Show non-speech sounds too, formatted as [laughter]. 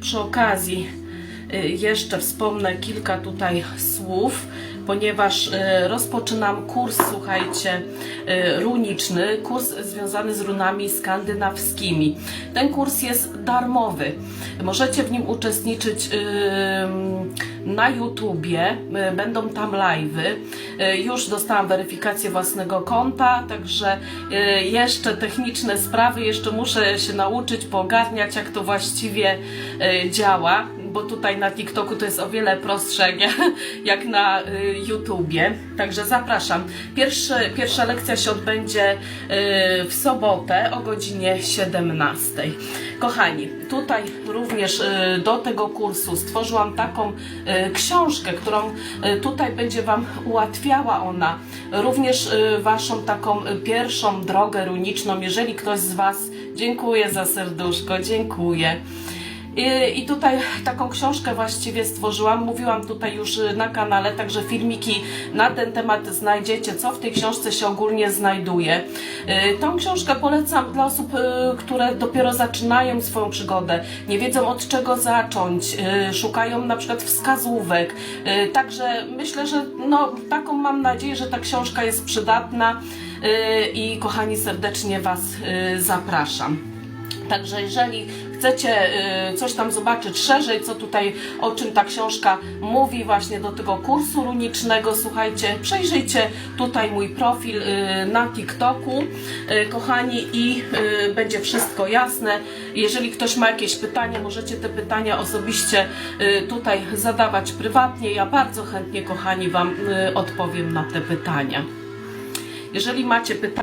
Przy okazji y, jeszcze wspomnę kilka tutaj słów, ponieważ y, rozpoczynam kurs, słuchajcie, y, runiczny, kurs związany z runami skandynawskimi. Ten kurs jest darmowy. Możecie w nim uczestniczyć y, na YouTubie, y, będą tam live'y. Y, Już dostałam weryfikację własnego konta, także y, jeszcze techniczne sprawy, jeszcze muszę się nauczyć, poogarniać, jak to właściwie działa, bo tutaj na TikToku to jest o wiele prostsze jak, [laughs] jak na y, YouTubie. Także zapraszam. Pierwszy, pierwsza lekcja się odbędzie y, w sobotę o godzinie 17. Kochani, tutaj również y, do tego kursu stworzyłam taką książkę, którą tutaj będzie Wam ułatwiała ona również Waszą taką pierwszą drogę runiczną. Jeżeli ktoś z Was, dziękuję za serduszko, dziękuję. I, tutaj taką książkę właściwie stworzyłam. Mówiłam tutaj już na kanale, także filmiki na ten temat znajdziecie, co w tej książce się ogólnie znajduje. Y, Tą książkę polecam dla osób, y, które dopiero zaczynają swoją przygodę, nie wiedzą od czego zacząć, y, szukają na przykład wskazówek. Także myślę, że no, taką mam nadzieję, że ta książka jest przydatna i kochani serdecznie Was zapraszam. Także jeżeli chcecie y, coś tam zobaczyć szerzej, co tutaj, o czym ta książka mówi właśnie do tego kursu runicznego, słuchajcie, przejrzyjcie tutaj mój profil y, na TikToku, y, kochani, i będzie wszystko jasne. Jeżeli ktoś ma jakieś pytania, możecie te pytania osobiście tutaj zadawać prywatnie. Ja bardzo chętnie, kochani, Wam odpowiem na te pytania. Jeżeli macie pytania,